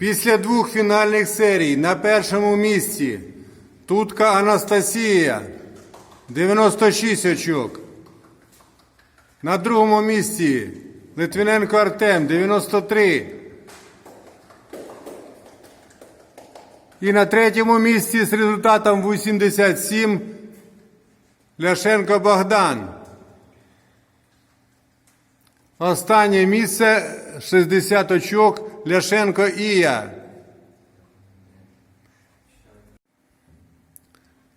Після двох фінальних серій на першому місці Тутка Анастасія 96 очок. На другому місці Литвиненко Артем 93. І на третьому місці з результатом 87 Ляшенко Богдан. Останнє місце 60 очок Ляшенко Ія.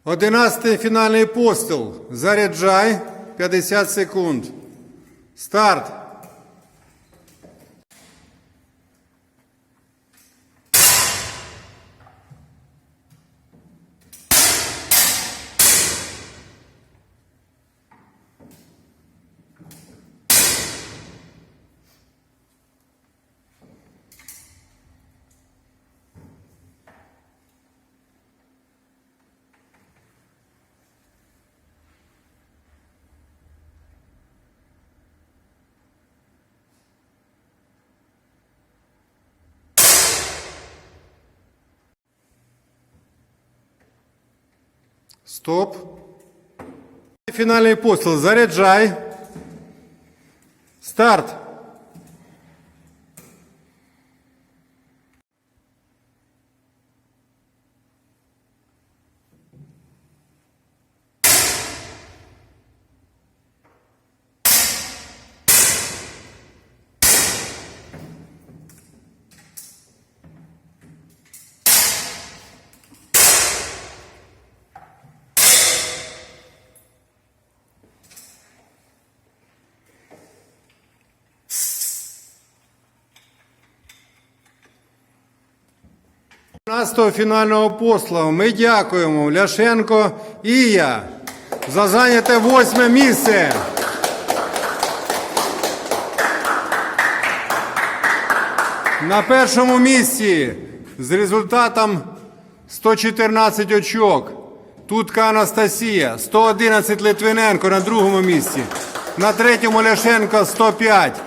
Одинадцятий фінальний постіл. Заряджай 50 секунд. Старт. Стоп. Фінальний постріл. Заряджай. Старт. Настого фінального посла ми дякуємо Ляшенко Ія за зайняте восьме місце. На першому місці з результатом 114 очок. Тутка Анастасія, 111 Литвиненко на другому місці. На третьому Ляшенко 105.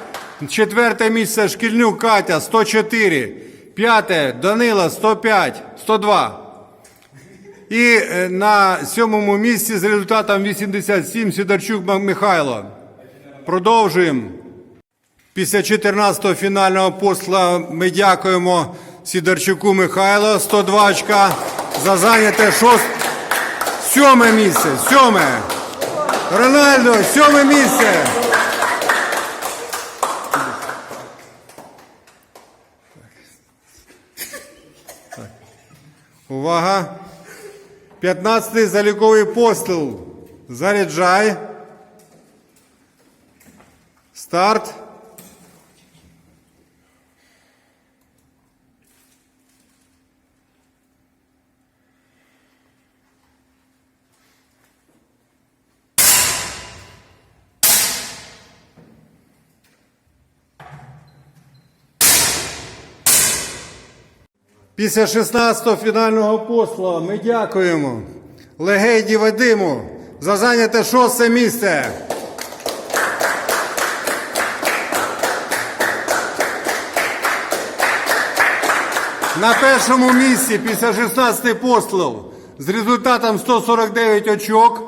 Четверте місце Шкільнюк Катя 104. П'яте Данила 105, 102. І е, на сьомому місці з результатом 87 Сидорчук М- Михайло. Продовжуємо. Після 14-го фінального посла ми дякуємо Сідорчуку Михайло 102 очка за зайняте шост... сьоме місце. Сьоме. Рональдо, сьоме місце. Увага! 15-й заліковий постріл. Заряджай. Старт. Після 16-го фінального посла ми дякуємо Легейді Вадиму за зайняте шосте місце. На першому місці після 16 послів з результатом 149 очок.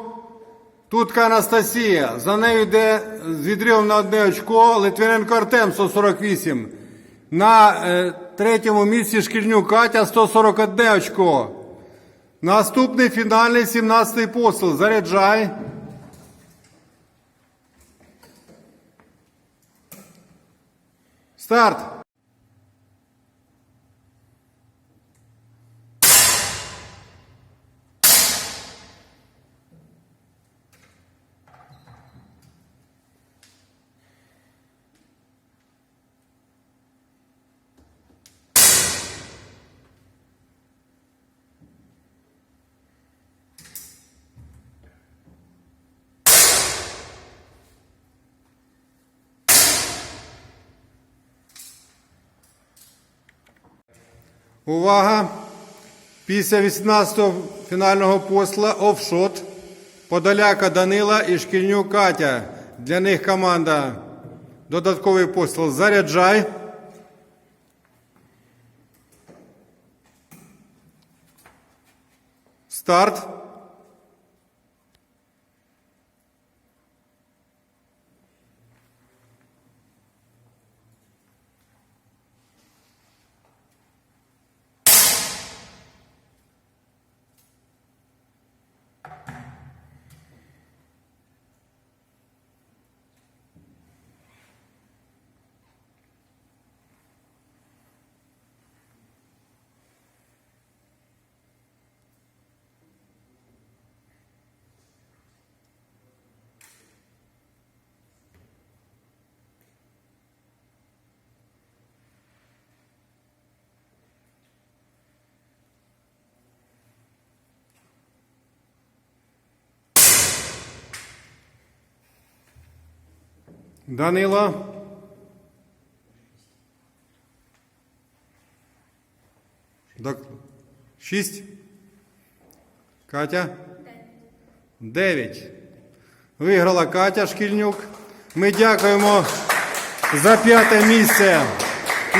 Тутка Анастасія. За нею йде з відривом на одне очко Литвиненко Артем 148. На е, третьому місці Шкільнюк Катя 141 очко. Наступний фінальний 17-й посил. Заряджай. Старт. Увага! Після 18-го фінального посла офшот Подоляка Данила і шкільню Катя. Для них команда додатковий посл заряджай. Старт. Данило. Док- Шість. Катя. Дев'ять. Виграла Катя Шкільнюк. Ми дякуємо за п'яте місце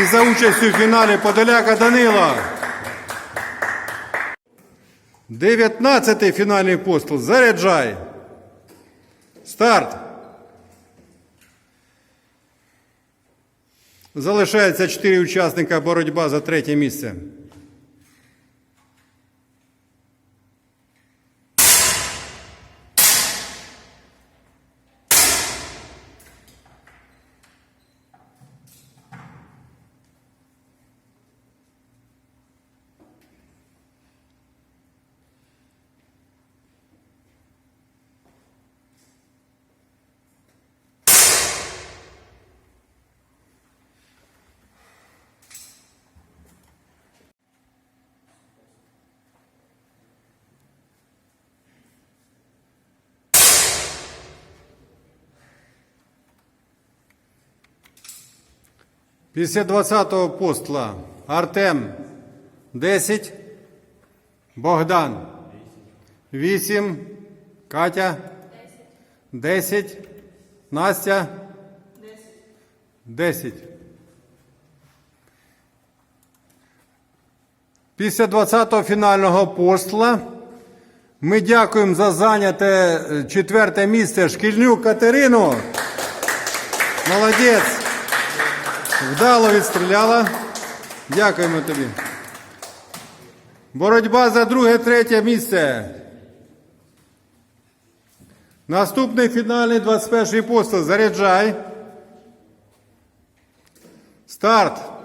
і за участь у фіналі Подоляка Данила. Дев'ятнадцятий фінальний постул. Заряджай. Старт. Залишається чотири учасника боротьба за третє місце. Після 20-го постла Артем 10, Богдан 8, Катя 10, Настя 10. Після 20-го фінального постла ми дякуємо за зайняте е, четверте місце Шкільнюк Катерину. Молодець. Вдало відстріляла. Дякуємо тобі. Боротьба за друге, третє місце. Наступний фінальний 21-й постол. Заряджай. Старт.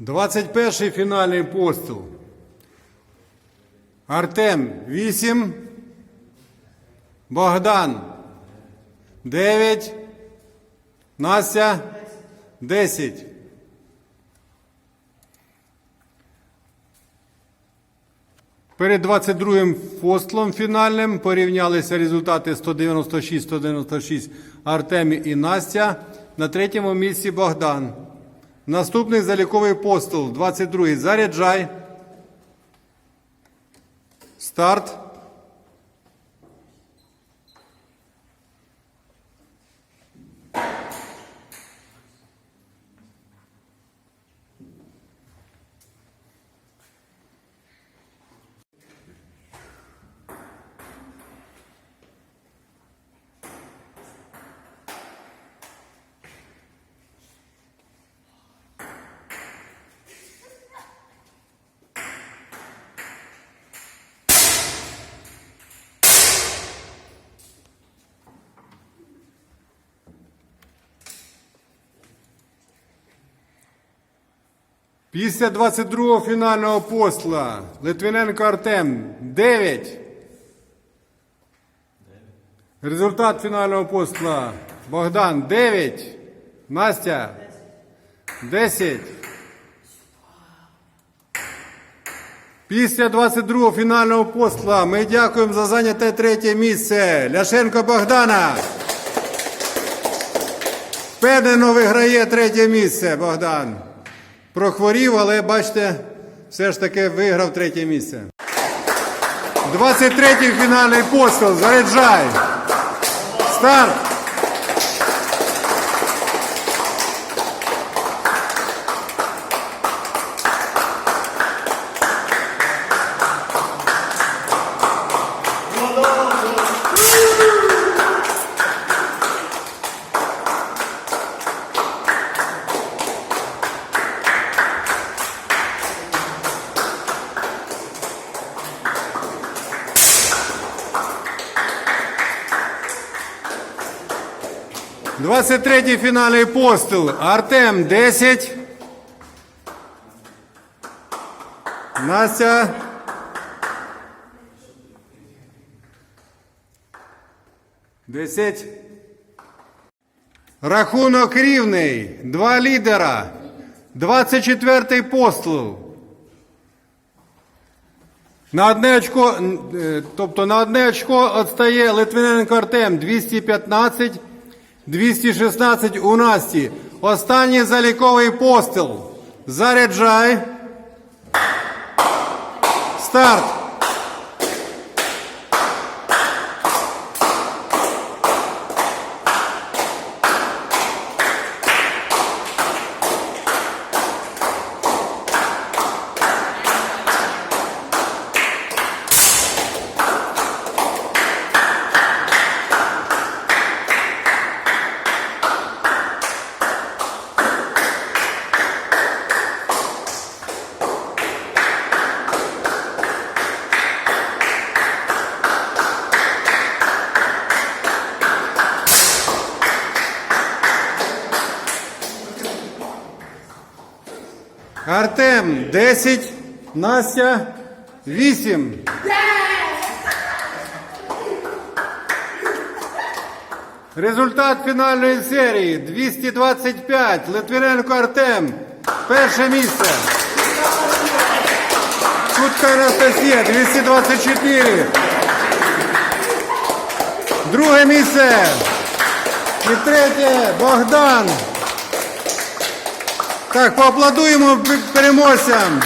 Двадцять перший фінальний постіл. Артем 8. Богдан 9. Настя 10. Перед 22-м постлом фінальним порівнялися результати 196-196 Артем і Настя. На третьому місці Богдан. Наступний заліковий постол, 22-й. Заряджай. Старт. Після 22-го фінального посла Литвиненко Артем 9. Результат фінального посла Богдан 9. Настя 10. Після 22-го фінального посла ми дякуємо за зайняте третє місце. Ляшенко Богдана. Впевнено виграє третє місце, Богдан. Прохворів, але бачите, все ж таки виграв третє місце. 23-й фінальний постріл. Заряджай. Старт. Двадцять третій фінальний постріл. Артем 10. Настя. Десять. Рахунок рівний. Два лідера. 24-й постріл. На одне очко, е, тобто на одне очко відстає Литвиненко Артем 215, 216 у Насті. Останній заліковий постріл. Заряджай. Старт. Артем 10, Настя 8. Результат фінальної серії 225. Литвиненко Артем. Перше місце. Кутка Анастасія 224. Друге місце. І третє Богдан. Так, поаплодуємо переможцям.